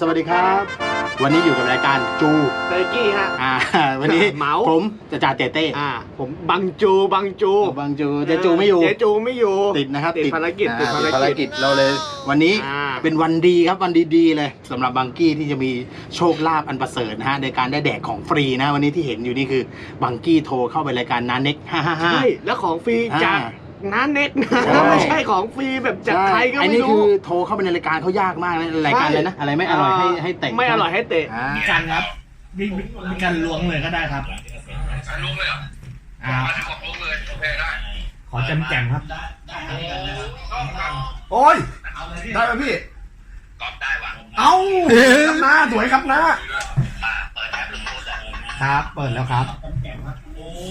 สวัสดีครับ วันนี้อยู่กับรายการจูเบกกี้ฮะ อ่า วันนี้เหมาผมจะจ่าเต้เต้อ่า ผมบังจูบังจูบางจูเจจูไม่อยู่เจจูไม่อยู่ติดนะครับติดภารกิจอ่ติดภารกิจภารกิจเราเลย วันนี้อ่าเป็นวันดีครับวันดีๆเลยสำหรับบังกี้ที่จะมีโชคลาภอันประเสริฐนะฮะในการได้แดกของฟรีนะ วันนี้ที่เห็นอยู่นี่คือบังกี้โทรเข้าไปรายการนาเน็ก555ใช่แล้วของฟรีอ่าจาก น้าเน็กนะใช่ ไม่ใช่ของฟรีแบบจากใครก็อันไม่นี้คืรู้อโทรเข้าไปในรายการเขายากมากนะรายการอะไรนะ อะไรไม่อร่อยให้ให้เตะไม่อร่อยให้เตะ อ่ามีการครับมีมีการล้วงเลยก็ได้ครับลุกเลยเหรออ่ามาถึงบอกลุกเลยโอเคได้ขอแจมแจมๆครับ ต้องครับโอ้ย ได้ไหมพี่กอบได้ว่ะเอ้าครับน้าสวยครับน้าอ่าเปิดแอปลงรูดอะครับ เปิดแล้วครับ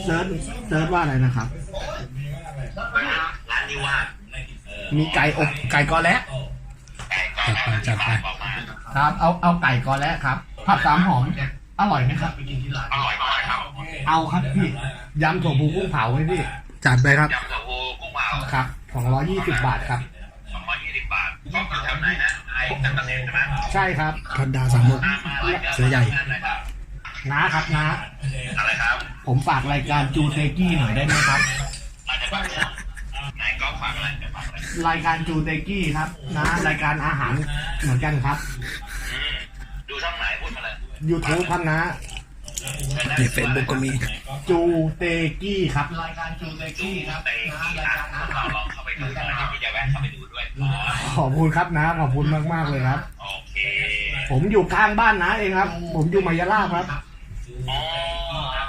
เซิร์ชเซิร์ชว่าอะไรนะครับร้านนี้ว่า มีไก่อบไก่กอและไก่กอบแล้วจัดไปบอกมาครับ เอาเอาไก่กอและครับผัดสามหอมอร่อยไหมครับอร่อยมากครับเอาครับพี่ยำถั่วพูกุ้งเผาไหมพี่จัดไปครับยำถั่วพูกุ้งเผาครับสองร้อยยี่สิบบาทครับสองร้อยยี่สิบบาทต้องอยู่แถวไหนนะไอ้จันทร์เกษมใช่ไหมใช่ครับพันดาสามมุกมามาเลยเสือใหญ่อะไรครับน้าครับน้าอะไรครับ ผมฝากรายการจูเซกี้หน่อยได้ไหมครับ รจะฝากอะไรรายการจูเตกี้ครับ นะ รายการอาหารเหมือนกันครับอืมดูช่องไหนพูดมาเลย YouTube ครับนะในเฟซบุ๊กก็มี จูเตกี้ครับรายการจูเตกี้ครับในที่ร้านเราลองเข้าไปดูนะที่จะแวะเข้าไปดูด้วยอ๋อขอบคุณครับนะ ขอบคุณมากมากๆเลยครับโอเคผมอยู่ข้างบ้านนะเองครับ ผมอยู่มายาลาครับอ๋อ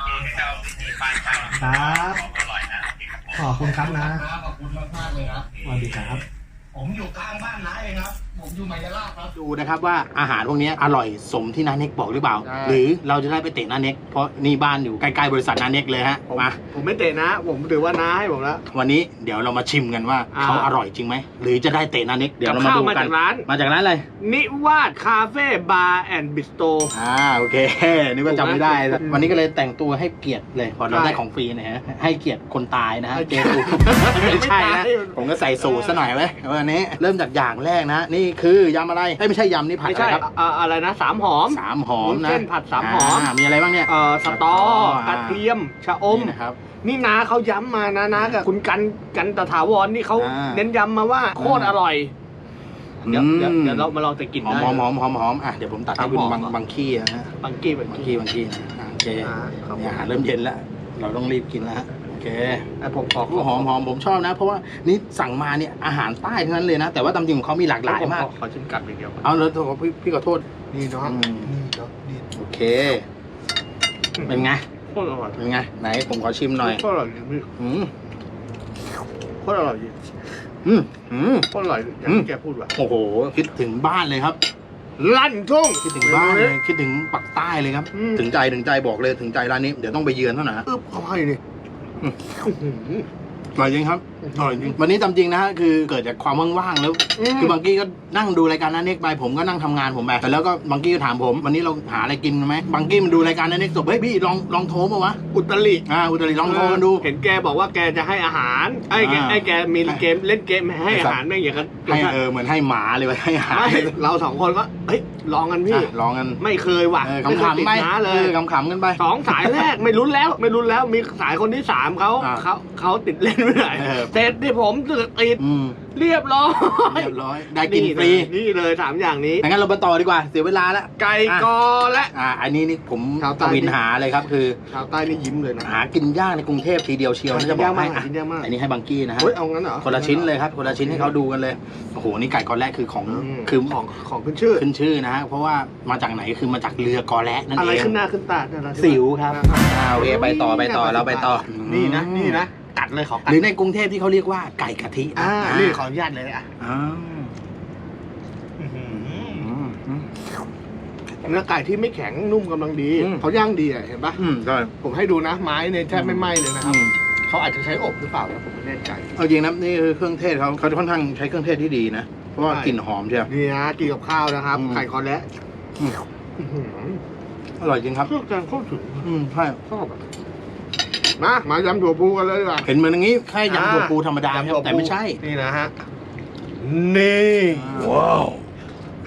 ที่เจ้าที่ป้ายเจ้าครับ ของอร่อยนะโอเคครับขอบคุณครับนะขอบคุณมากมากๆเลยครับสวัสดีครับ ผมอยู่ข้างบ้านนะเองครับ ผมอยู่มายาลาครับ ดูนะครับว่าอาหารพวกนี้อร่อยสมที่นาเน็กบอกหรือเปล่าใช่หรือเราจะได้ไปเตะนาเน็กเพราะนี่บ้านอยู่ใกล้ๆบริษัทนาเน็กเลยฮะผมมา ผมไม่เตะนะ ผมถือว่าน้าให้ผมแล้ว วันนี้เดี๋ยวเรามาชิมกันว่าอ่า เขาอร่อยจริงไหมหรือจะได้เตะนาเน็กเดี๋ยวกับเรามาข้าวดูมากัน จากร้าน มาจากร้านอะไรนิวาดคาเฟ่บาร์แอนด์บิสโต อ่าโอเค นึกว่าจำไม่ได้ถูกไหมวันนี้ก็เลยแต่งตัวให้เกียรติเลยพอเราใช่ได้ของฟรีนะฮะให้เกียรติคนตายนะฮะให้เจเกียรติสูไม่ใช่นะไม่ผมก็ใส่สูทซะหน่อยไว้ยวันนี้เริ่มจากอย่างแรกนะ นี่คือยำอะไรเอ้ยไม่ใช่ยำนี่ผัดไม่อะไรใช่ครับอ่าอะไรนะสามหอมสามหอมวุ้นนะเส้นผัดสามหอมามีอะไรบ้างเนี่ย เอ่อสตออ่ากระเทียมชะอม นี่นะครับ นี่นาเขาย้ำมานะนะกับคุณกันกันตะถาวรนี่เขาอ่าเน้นย้ำมาว่าโคตรอร่อย เดี๋ยวอืม เดี๋ยวเดี๋ยวเรามาลองจะกินหอมได้ หอมหอมหอมหอมอะเดี๋ยวผมตัดให้สามคุณหอมบางเหรอบางขี้นะฮะบังกี้บังบางกี้ขี้บางขี้นะอะโอเคอ่าครับเนี่ยอาหารเริ่มเย็นแล้ว เราต้องรีบกินแล้วฮะโอ เคอะผมขอหอมหอมผมชอบนะ เพราะว่านี่สั่งมาเนี่ยอาหารใต้ทั้งนั้นเลยนะ แต่ว่าตามจริงของเขามีหลากหลายมากผขอขอชิมกัดอย่างเดียวก่อนเอาแล้วพี่พี่ขอโทษ นี่เนาะอืม นี่เนาะนี่โอเค เป็นไง โคตรอร่อยเป็นไง ไหนผมขอชิมหน่อย โคตรอร่อยจริงพี่อืมโคตรอร่อยจริงอืมอืม โคตรอร่อยอย่างอืม ที่แกพูดว่ะโอ้โห คิดถึงบ้านเลยครับ ลั่นทุ่ง คิดถึงบ้านเลยคิดถึงปักใต้เลยครับ อืม ถึงใจถึงใจบอกเลยถึงใจร้านนี้ เดี๋ยวต้องไปเยือนเท่านั้นนะ อึ๊บเข้าไปนี่อื ม อื้อหือ อร่อยจริงครับ อร่อยจริงวันนี้ตามจริงนะฮะคือเกิดจากความว่างๆแล้วอืม คือบางกี้ก็นั่งดูรายการนันเน็กไปผมก็นั่งทำงานผมไปแต่แล้วก็บางกี้ก็ถามผม วันนี้เราหาอะไรกินไหมบางกี้มันดูรายการนันเน็กจบเฮ้ยพี่ลองลองโทรมาวะอุตริอ่าอุตริลองโทรกันดู เห็นแกบอกว่าแกจะให้อาหาร ไอ้แกอ่า ไอ้แกมีเกมเล่นเกมให้อาหารแม่งอย่างกันให้เออเหมือนให้หมาเลยวะให้อาหารไม่เราสองคนก็เฮ้ยลองกันพี่ อะลองกันไม่เคยว่ะเออไม่เคยขำติๆดไปน้าเลเอยอขำๆกันไป สองสายแรกไม่รุ้นแล้ว ไม่รุ้นแล้วมีสายคนที่สามเขาอ่า เขาเขาติดเล่นไม่ได้เออเสร็จที่ผมติดติดอืมเรียบร้อยเรียบร้อย ได้กินฟรีนี่เลยสามอย่างนี้งั้นเราไปต่อดีกว่า เสียเวลาแล้วไก่กอและ อ่า อันนี้นี่ผมชาวตใต้วินหาเลยครับ คือ ชาวใต้นี่ยิ้มเลยนะ หากินยากในกรุงเทพทีเดียวเชียวนะจะบอกให้หากินยากมากอันนี้ให้บางกี้นะฮะ เฮ้ยเอางั้นเหรอ คนละชิ้นเลยครับคนละชิ้นให้เขาดูกันเลยโอ้โหนี่ไก่กอแระคือของอืม คือของของขึ้นชื่อ ขึ้นชื่อนะฮะเพราะว่ามาจากไหนคือมาจากเรือกอแระนั่นอะไรเองขึ้นหน้าขึ้นตาเนี่ยนะสิวครับอ่าโอเคไปต่อไปต่อเราไปต่อนี่นะนี่นะ กัดเลยขอกัดหรือในกรุงเทพที่เขาเรียกว่าไก่กะทิอ่านี่ขออนุญาตเลยอะอ่าอื้อหืออืมอืมเนื้อไก่ที่ไม่แข็งนุ่มกำลังดีอืม เขาย่างดีอะเห็นปะอืมใช่ผมให้ดูนะไม้เนี่ยแทบไม่ไหม้เลยนะคอืรับมเขาอาจจะใช้อบหรือเปล่านะผมไม่แน่ใจ เอาจริงนะนี่คือเครื่องเทศเขาเขาค่อนข้างใช้เครื่องเทศที่ดีนะ เพราะว่าใช่ กลิ่นหอมเชียวนี่นะกินกับข้าวนะครับอืม ไข่คอและอืมอื้อหืออร่อยจริงครับ เครื่องแกงโคตรถึงอืมใช่ ชอบอะ มามายำถั่วพูกันเลยดีกว่า เห็นเหมือนอย่างนี้แค่ยำถั่วปูธรรมดาอ่ครับ แต่ไม่ใช่ นี่นะฮะ นี่ว้าว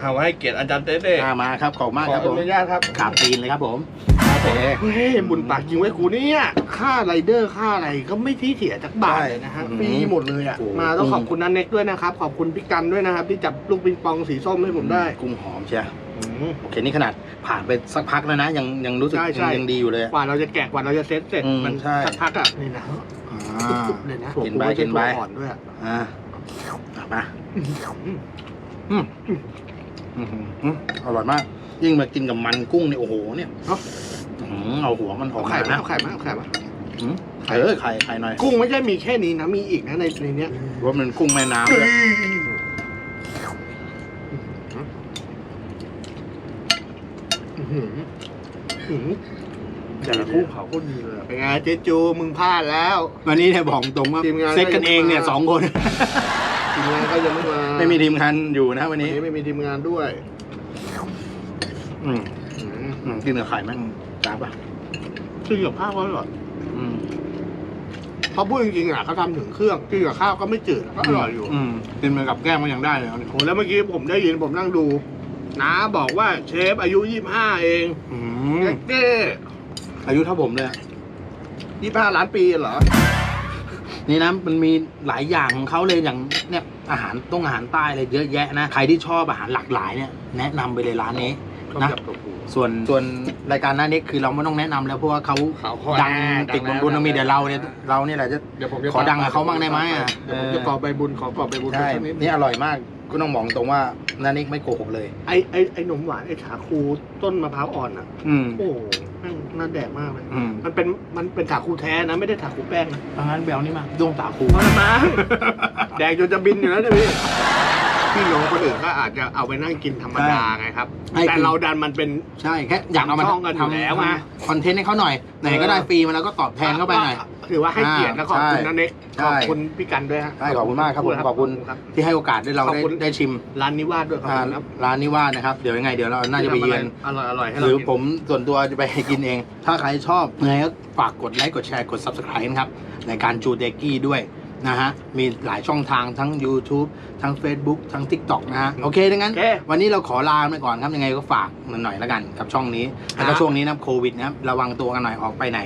หเอาไว้ให้เกียรติอาจารย์เต้เต้อ่ามาครับขอบคุณมากขอครับอผมนุญาตครับกราบตีนเลยครับผมโอเคเฮ้ยบุญปากจริงไว้กูเนี่ยค่าไรเดอร์ค่าอะไรก็ไม่ที่เสียจากบาทเลยนะฮะใช่ฟรีหมดเลยอะโอ้โหมาต้องขอบคุณนันเน็กด้วยนะครับ ขอบคุณพี่กันด้วยนะครับ ที่จับลูกปิงปองสีส้มให้ผมได้กุ้งหอมเชียอืม โอเคนี่ขนาดผ่านไปสักพักแล้วนะ ยังยังรู้สึกใช่ใช่ยังยังดีอยู่เลยอะ กว่าเราจะแกะกว่าเราจะเซ็ตเสร็จอืมมันใช่ สักพักอะนี่นะอ่าเลยนะกินไปผมม่ใช่กินไปตัวอ่อนด้วยอะอ่าอะมาอืมอืมอืมอืมอร่อยมาก ยิ่งมากินกับมันกุ้งเนี่ยโอ้โหเนี่ยเอ้าอื้อหือเอาหัวมันออเอากไข่มามานะเอาไข่มาเอาไข่มาอืมเออไข่ไข่หน่อยกุ้งไม่ใช่มีแค่นี้นะมีอีกนะในในเนี้ยว่ามันกุ้งแม่น้ำด้วย อื้อ หืออื้อหือแต่ละกุ้งเขาโคตรดีเลยอะเป็นไงเจจูมึงพลาดแล้ว วันนี้เนี่ยบอกตรงว่าทีมงาน เซ็ตกันเองเนี่ยก็ยังไม่มาสองคน ทีมงานก็ยังไม่มาไม่มีทีมงานอยู่นะวันวันนี้นี้ไม่มีทีมงานด้วยอืมอืมอืมกินกับไข่แม่งจ้าบอะกินกับข้าวก็อร่อยอืมเพราะพูดจริงๆอะเขาทำถึงเครื่องกินกับข้าวก็ไม่จืดก็อร่อยอยู่อืมกินไปกับแก้มก็ยังได้เลยเอาดิโหแล้วเมื่อกี้ผมได้ยินผมนั่งดู น้าบอกว่าเชฟอายุยี่ห้าเองอืมเจ๊อายุเท่าผมเลยอะยี่ห้าล้านปีเหรอ นี่นะมันมีหลายอย่างของเขาเลยอย่างเนี่ยอาหารต้องอาหารใต้เลยเยอะแยะนะ ใครที่ชอบอาหารหลากหลายเนี่ยแนะนำไปเลยร้านนี้นะส่วนส่วนรายการหน้านี้คือเราไม่ต้องแนะนำแล้วเพราะว่าเขาเขาดังติดบนบุญมีแต่เราเนี่ยเราเนี่ยแหละจะเดี๋ยวผมจะขอดังกับเขาบ้างได้ไหมอะเดี๋ยวผมจะกอบใบบุญขอกอบใบบุญใช่สักนิดนี่อร่อยมาก ก็ต้องบอกตรงว่านานิกไม่โกหกเลย ไอ้ไอ้ไอ้หนมหวานไอ้ชาคูต้นมะพร้าวอ่อนอะ อืม โอ้โหแม่งน่าแดกมากเลย อืมมันเป็นมันเป็นสาคูแท้นะไม่ได้สาคูแป้งนะดังนั้นเบลนี่มาดวงตาคูพอละมั้งแดกจนจะบินอยู่แล้วเนี่ยพี่พี่น้องคนอื่นก็อาจจะเอาไปนั่งกินธรรมดาไงครับแต่เราดันมันเป็น ใช่แค่อยากเอามาช่องกันอยู่แล้วไงคอนเทนต์ให้เขาหน่อยไหนก็ได้ฟรีมาแล้วก็ตอบแทนเข้าไปหน่อยถือว่าให้เกียรติและขอบคุณใช่นะเน็กใช่ ขอบคุณพี่กันด้วยฮะใช่ขอบคุณมากครับผมขอบคุณครับ ที่ให้โอกาสได้เราขอบได้คุณ ได้ชิมร้านนิวาสด้วยขอบอ่าคุณครับร้านนี้ว่านะครับเดี๋ยวยังไงเดี๋ยวเราน่าจะไปเยือน อร่อยอร่อยๆให้หเรารือกิน ผมส่วนตัวจะไปกินเอง ถ้าใครชอบยังไงก็ฝากกดไลค์ กดแชร์ กด subscribe นะครับ ในการจูเดกี้ด้วย นะฮะ มีหลายช่องทางทั้ง YouTube ทั้ง Facebook ทั้ง TikTok นะฮะ โอเคดังนั้น โอเควันนี้เราขอลาไปก่อนครับ ยังไงก็ฝากมันหน่อยแล้วกันกับช่องนี้ แล้วก็ครับช่วงนี้นะโควิดนะครับ ระวังตัวกันหน่อยออกไปไหน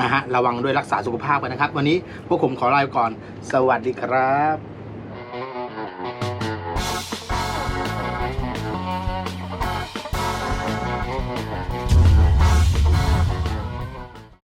นะฮะ ระวังด้วยรักษาสุขภาพกันนะครับ วันนี้พวกผมขอลาไปก่อน สวัสดีครับ